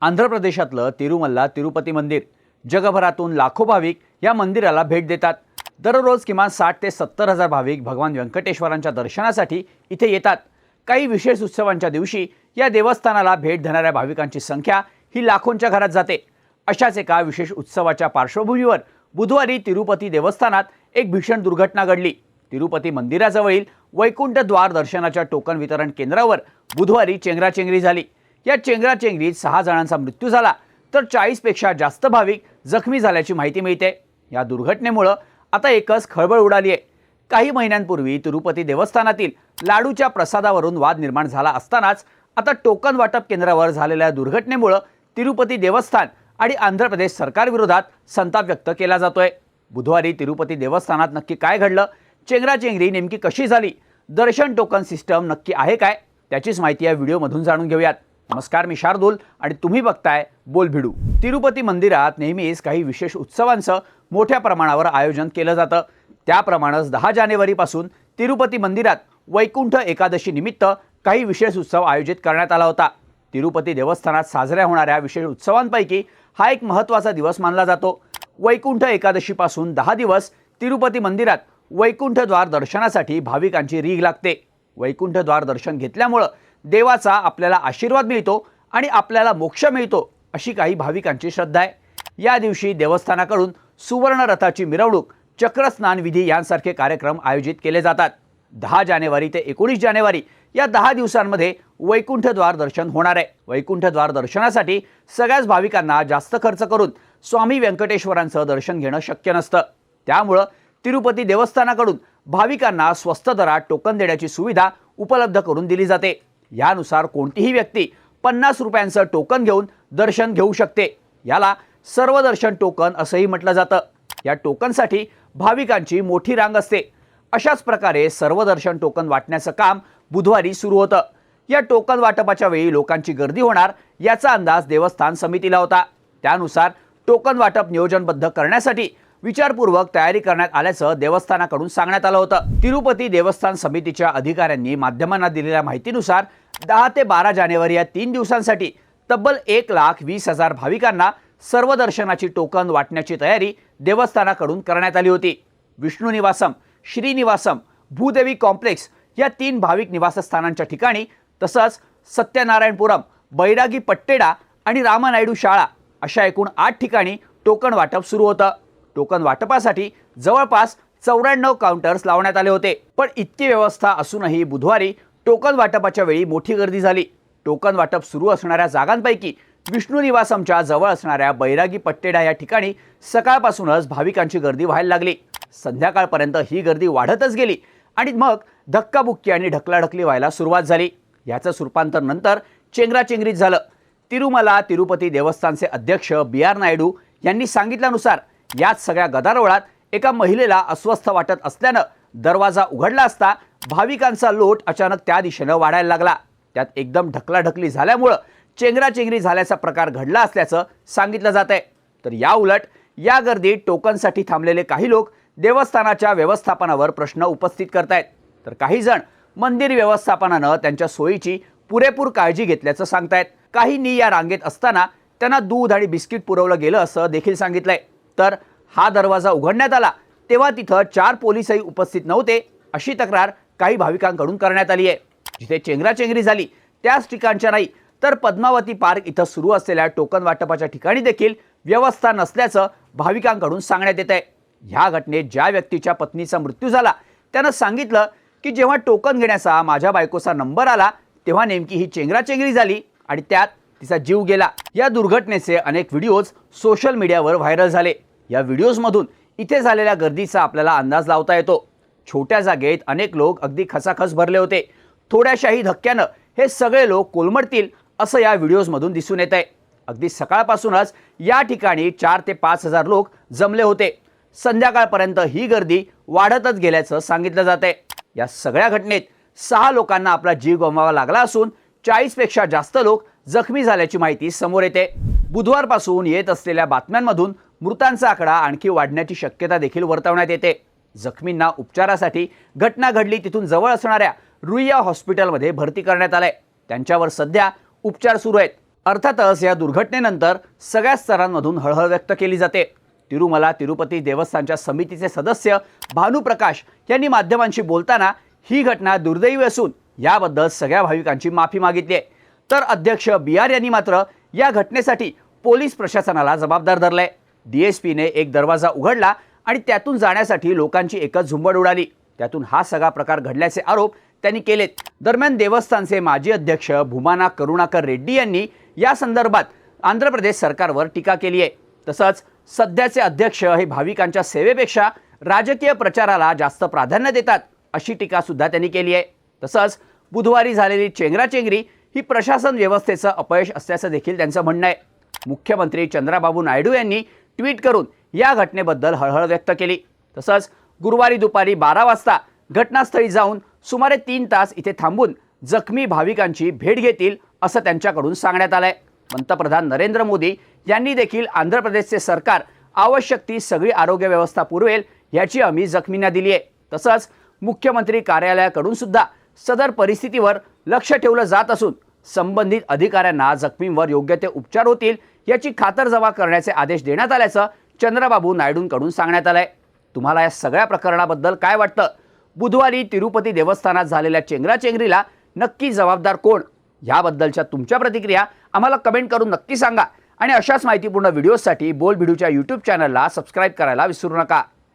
आंध्र प्रदेशातलं तिरुमल्ला तिरुपती मंदिर. जगभरातून लाखो भाविक या मंदिराला भेट देतात. दररोज किमान साठ ते सत्तर हजार भाविक भगवान व्यंकटेश्वरांच्या दर्शनासाठी इथे येतात. काही विशेष उत्सवांच्या दिवशी या देवस्थानाला भेट देणाऱ्या भाविकांची संख्या ही लाखोंच्या घरात जाते. अशाच एका विशेष उत्सवाच्या पार्श्वभूमीवर बुधवारी तिरुपती देवस्थानात एक भीषण दुर्घटना घडली. तिरुपती मंदिराजवळील वैकुंठ द्वार दर्शनाच्या टोकन वितरण केंद्रावर बुधवारी चेंगराचेंगरी झाली. या चेंगराचेंगरीत सहा जणांचा मृत्यू झाला. तर चाळीसपेक्षा जास्त भाविक जखमी झाल्याची माहिती मिळते. या दुर्घटनेमुळं आता एकच खळबळ उडाली आहे. काही महिन्यांपूर्वी तिरुपती देवस्थानातील लाडूच्या प्रसादावरून वाद निर्माण झाला असतानाच आता टोकन वाटप केंद्रावर झालेल्या दुर्घटनेमुळं तिरुपती देवस्थान आणि आंध्र प्रदेश सरकारविरोधात संताप व्यक्त केला जातोय. बुधवारी तिरुपती देवस्थानात नक्की काय घडलं? चेंगराचेंगरी नेमकी कशी झाली? दर्शन टोकन सिस्टम नक्की आहे काय? त्याचीच माहिती या व्हिडिओमधून जाणून घेऊयात. नमस्कार मी शार्दूल आणि तुम्ही बघताय बोल भिडू तिरुपती मंदिरात नेहमीच काही विशेष उत्सवांचं मोठ्या प्रमाणावर आयोजन केलं जातं. त्याप्रमाणेच दहा जानेवारीपासून तिरुपती मंदिरात वैकुंठ एकादशी निमित्त काही विशेष उत्सव आयोजित करण्यात आला होता. तिरुपती देवस्थानात साजऱ्या होणाऱ्या विशेष उत्सवांपैकी हा एक महत्त्वाचा दिवस मानला जातो. वैकुंठ एकादशीपासून दहा दिवस तिरुपती मंदिरात वैकुंठद्वार दर्शनासाठी भाविकांची रीघ लागते. वैकुंठद्वार दर्शन घेतल्यामुळं देवाचा आपल्याला आशीर्वाद मिळतो आणि आपल्याला मोक्ष मिळतो अशी काही भाविकांची श्रद्धा आहे. या दिवशी देवस्थानाकडून सुवर्णरथाची मिरवणूक चक्रस्नान विधी यांसारखे कार्यक्रम आयोजित केले जातात. दहा जानेवारी ते एकोणीस जानेवारी या दहा दिवसांमध्ये वैकुंठद्वार दर्शन होणार आहे. वैकुंठद्वार दर्शनासाठी सगळ्याच भाविकांना जास्त खर्च करून स्वामी व्यंकटेश्वरांचं दर्शन घेणं शक्य नसतं. त्यामुळं तिरुपती देवस्थानाकडून भाविकांना स्वस्त दरात टोकन देण्याची सुविधा उपलब्ध करून दिली जाते. यानुसार कोणतीही व्यक्ती पन्नास रुपयांचं टोकन घेऊन दर्शन घेऊ शकते. याला सर्व दर्शन टोकन असंही म्हटलं जातं. या टोकनसाठी भाविकांची मोठी रांग असते. अशाच प्रकारे सर्व दर्शन टोकन वाटण्याचं काम बुधवारी सुरू होतं. या टोकन वाटपाच्या वेळी लोकांची गर्दी होणार याचा अंदाज देवस्थान समितीला होता. त्यानुसार टोकन वाटप नियोजनबद्ध करण्यासाठी विचारपूर्वक तयारी करण्यात आल्याचं देवस्थानाकडून सांगण्यात आलं होतं. तिरुपती देवस्थान समितीच्या अधिकाऱ्यांनी माध्यमांना दिलेल्या माहितीनुसार दहा ते बारा जानेवारी या तीन दिवसांसाठी तब्बल एक लाख वीस हजार भाविकांना सर्व दर्शनाची टोकन वाटण्याची तयारी देवस्थानाकडून करण्यात आली होती. विष्णू निवासम श्रीनिवासम भूदेवी कॉम्प्लेक्स या तीन भाविक निवासस्थानांच्या ठिकाणी तसंच सत्यनारायणपुरम बैरागी पट्टेडा आणि रामानायडू शाळा अशा एकूण आठ ठिकाणी टोकन वाटप सुरू होतं. टोकन वाटपासाठी जवळपास चौऱ्याण्णव काउंटर्स लावण्यात आले होते. पण इतकी व्यवस्था असूनही बुधवारी टोकन वाटपाच्या वेळी मोठी गर्दी झाली. टोकन वाटप सुरू असणाऱ्या जागांपैकी विष्णू निवासमच्या जवळ असणाऱ्या बैरागी पट्टेडा या ठिकाणी सकाळपासूनच भाविकांची गर्दी व्हायला लागली. संध्याकाळपर्यंत ही गर्दी वाढतच गेली आणि मग धक्काबुक्की आणि ढकलाढकली व्हायला सुरुवात झाली. याचं रूपांतर नंतर चेंगराचेंगरीत झालं. तिरुमला तिरुपती देवस्थानचे अध्यक्ष बी आर नायडू यांनी सांगितल्यानुसार याच सगळ्या गदारोळात एका महिलेला अस्वस्थ वाटत असल्यानं दरवाजा उघडला असता भाविकांचा लोट अचानक त्या दिशेनं वाढायला लागला. त्यात एकदम ढकलाढकली झाल्यामुळं चेंगराचेंगरी झाल्याचा प्रकार घडला असल्याचं सांगितलं जात आहे तर या उलट या गर्दीत टोकनसाठी थांबलेले काही लोक देवस्थानाच्या व्यवस्थापनावर प्रश्न उपस्थित करतायत. तर काही जण मंदिर व्यवस्थापनानं त्यांच्या सोयीची पुरेपूर काळजी घेतल्याचं सांगतायत. काहींनी या रांगेत असताना त्यांना दूध आणि बिस्किट पुरवलं गेलं असं देखील सांगितलंय. तर हा दरवाजा उघडण्यात आला. तेव्हा तिथं चार पोलिसही उपस्थित नव्हते अशी तक्रार काही भाविकांकडून करण्यात आली आहे. जिथे चेंगराचेंगरी झाली त्याच ठिकाणच्या नाही तर पद्मावती पार्क इथं सुरू असलेल्या टोकन वाटपाच्या ठिकाणी देखील व्यवस्था नसल्याचं भाविकांकडून सांगण्यात येत आहे ह्या घटनेत ज्या व्यक्तीच्या पत्नीचा मृत्यू झाला त्यानं सांगितलं की जेव्हा टोकन घेण्याचा माझ्या बायकोचा नंबर आला तेव्हा नेमकी ही चेंगराचेंगरी झाली आणि त्यात तिचा जीव गेला. या दुर्घटनेचे अनेक व्हिडिओज सोशल मीडियावर व्हायरल झाले. या व्हिडिओजमधून इथे झालेल्या गर्दीचा आपल्याला अंदाज लावता येतो. छोट्या जागेत अनेक लोक अगदी खसाखस भरले होते. थोड्याशाही धक्क्यानं हे सगळे लोक कोलमडतील असं या व्हिडिओजमधून दिसून येत आहे अगदी सकाळपासूनच या ठिकाणी चार ते पाच हजार लोक जमले होते. संध्याकाळपर्यंत ही गर्दी वाढतच गेल्याचं सांगितलं जात आहे या सगळ्या घटनेत सहा लोकांना आपला जीव गमवावा लागला असून चाळीसपेक्षा जास्त लोक जखमी झाल्याची माहिती समोर येते. बुधवारपासून येत असलेल्या बातम्यांमधून मृतांचा आकडा आणखी वाढण्याची शक्यता देखील वर्तवण्यात येते. जखमींना उपचारासाठी घटना घडली तिथून जवळ असणाऱ्या रुईया हॉस्पिटलमध्ये भरती करण्यात आलंय. त्यांच्यावर सध्या उपचार सुरू आहेत. अर्थातच या दुर्घटनेनंतर सगळ्या स्तरांमधून हळहळ व्यक्त केली जाते. तिरुमला तिरुपती देवस्थानच्या समितीचे सदस्य भानुप्रकाश यांनी माध्यमांशी बोलताना ही घटना दुर्दैवी असून याबद्दल सगळ्या भाविकांची माफी मागितली आहे. तर अध्यक्ष बी आर यांनी मात्र या घटनेसाठी पोलीस प्रशासनाला जबाबदार धरलाय. डीएसपीने एक दरवाजा उघडला आणि त्यातून जाण्यासाठी लोकांची एकच झुंबड उडाली. त्यातून हा सगळा प्रकार घडल्याचे आरोप त्यांनी केलेत. दरम्यान देवस्थानचे माजी अध्यक्ष भूमाना करुणाकर रेड्डी यांनी या संदर्भात आंध्र प्रदेश सरकारवर टीका केली आहे. तसंच सध्याचे अध्यक्ष हे भाविकांच्या सेवेपेक्षा राजकीय प्रचाराला जास्त प्राधान्य देतात अशी टीका सुद्धा त्यांनी केली आहे. तसंच बुधवारी झालेली चेंगराचेंगरी ही प्रशासन व्यवस्थेचं अपयश असल्याचं देखील त्यांचं म्हणणं आहे. मुख्यमंत्री चंद्राबाबू नायडू यांनी ट्विट करून या घटनेबद्दल हळहळ व्यक्त केली. तसंच गुरुवारी दुपारी बारा वाजता घटनास्थळी जाऊन सुमारे तीन तास इथे थांबून जखमी भाविकांची भेट घेतील असं त्यांच्याकडून सांगण्यात आलं आहे पंतप्रधान नरेंद्र मोदी यांनी देखील आंध्र प्रदेशचे सरकार आवश्यक ती सगळी आरोग्य व्यवस्था पुरवेल याची हमी जखमींना दिली आहे. तसंच मुख्यमंत्री कार्यालयाकडून सुद्धा सदर परिस्थितीवर लक्ष ठेवलं जात असून संबंधित अधिकाऱ्यांना जखमींवर योग्य ते उपचार होतील याची खातरजमा करण्याचे आदेश देण्यात आल्याचं चंद्रबाबू नायडूंकडून सांगण्यात आलंय. तुम्हाला या सगळ्या प्रकरणाबद्दल काय वाटतं? बुधवारी तिरुपती देवस्थानात झालेल्या चेंगराचेंगरीला नक्की जबाबदार कोण? याबद्दलच्या तुमच्या प्रतिक्रिया आम्हाला कमेंट करून नक्की सांगा. आणि अशाच माहितीपूर्ण व्हिडिओसाठी बोल भिडूच्या यूट्यूब चॅनलला सबस्क्राईब करायला विसरू नका.